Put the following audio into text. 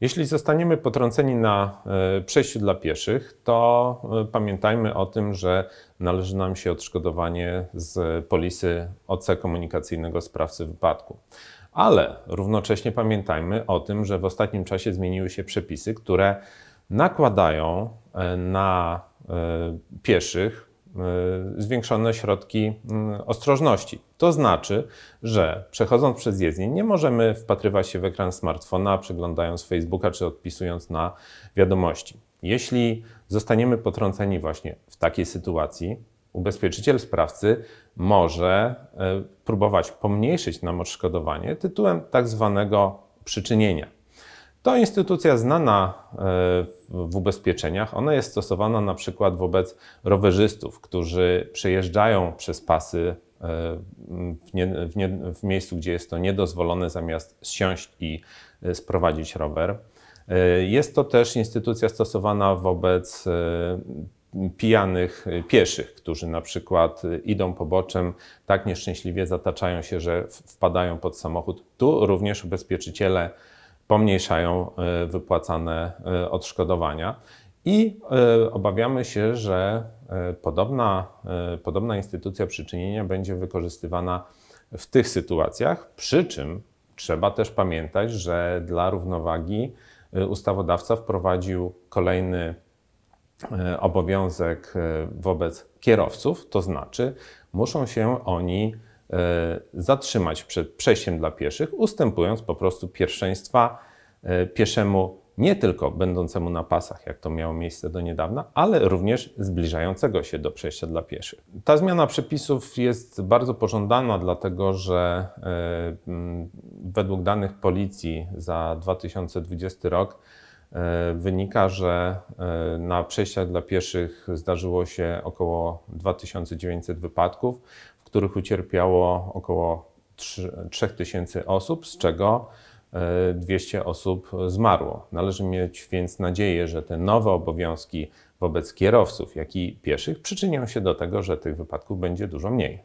Jeśli zostaniemy potrąceni na e, przejściu dla pieszych, to e, pamiętajmy o tym, że należy nam się odszkodowanie z polisy OC komunikacyjnego sprawcy wypadku. Ale równocześnie pamiętajmy o tym, że w ostatnim czasie zmieniły się przepisy, które nakładają e, na pieszych zwiększone środki y, ostrożności. To znaczy, że przechodząc przez jezdnię nie możemy wpatrywać się w ekran smartfona, przeglądając Facebooka czy odpisując na wiadomości. Jeśli zostaniemy potrąceni właśnie w takiej sytuacji, ubezpieczyciel sprawcy może y, próbować pomniejszyć nam odszkodowanie tytułem tak zwanego przyczynienia. To instytucja znana e, w ubezpieczeniach. Ona jest stosowana na przykład wobec rowerzystów, którzy przejeżdżają przez pasy e, w, nie, w, nie, w miejscu, gdzie jest to niedozwolone, zamiast zsiąść i e, sprowadzić rower. Jest to też instytucja stosowana wobec pijanych pieszych, którzy na przykład idą poboczem, tak nieszczęśliwie zataczają się, że wpadają pod samochód. Tu również ubezpieczyciele pomniejszają e, wypłacane e, odszkodowania. I e, obawiamy się, że podobna, podobna instytucja przyczynienia będzie wykorzystywana w tych sytuacjach, przy czym trzeba też pamiętać, że dla równowagi ustawodawca wprowadził kolejny obowiązek wobec kierowców, to znaczy muszą się oni zatrzymać przed przejściem dla pieszych, ustępując po prostu pierwszeństwa e, pieszemu nie tylko będącemu na pasach, jak to miało miejsce do niedawna, ale również zbliżającego się do przejścia dla pieszych. Ta zmiana przepisów jest bardzo pożądana, dlatego że e, według danych policji za 2020 rok wynika, że na przejściach dla pieszych zdarzyło się około 2900 wypadków, których ucierpiało około 3000 osób, z czego 200 e, osób zmarło. Należy mieć więc nadzieję, że te nowe obowiązki wobec kierowców, jak i pieszych przyczynią się do tego, że tych wypadków będzie dużo mniej.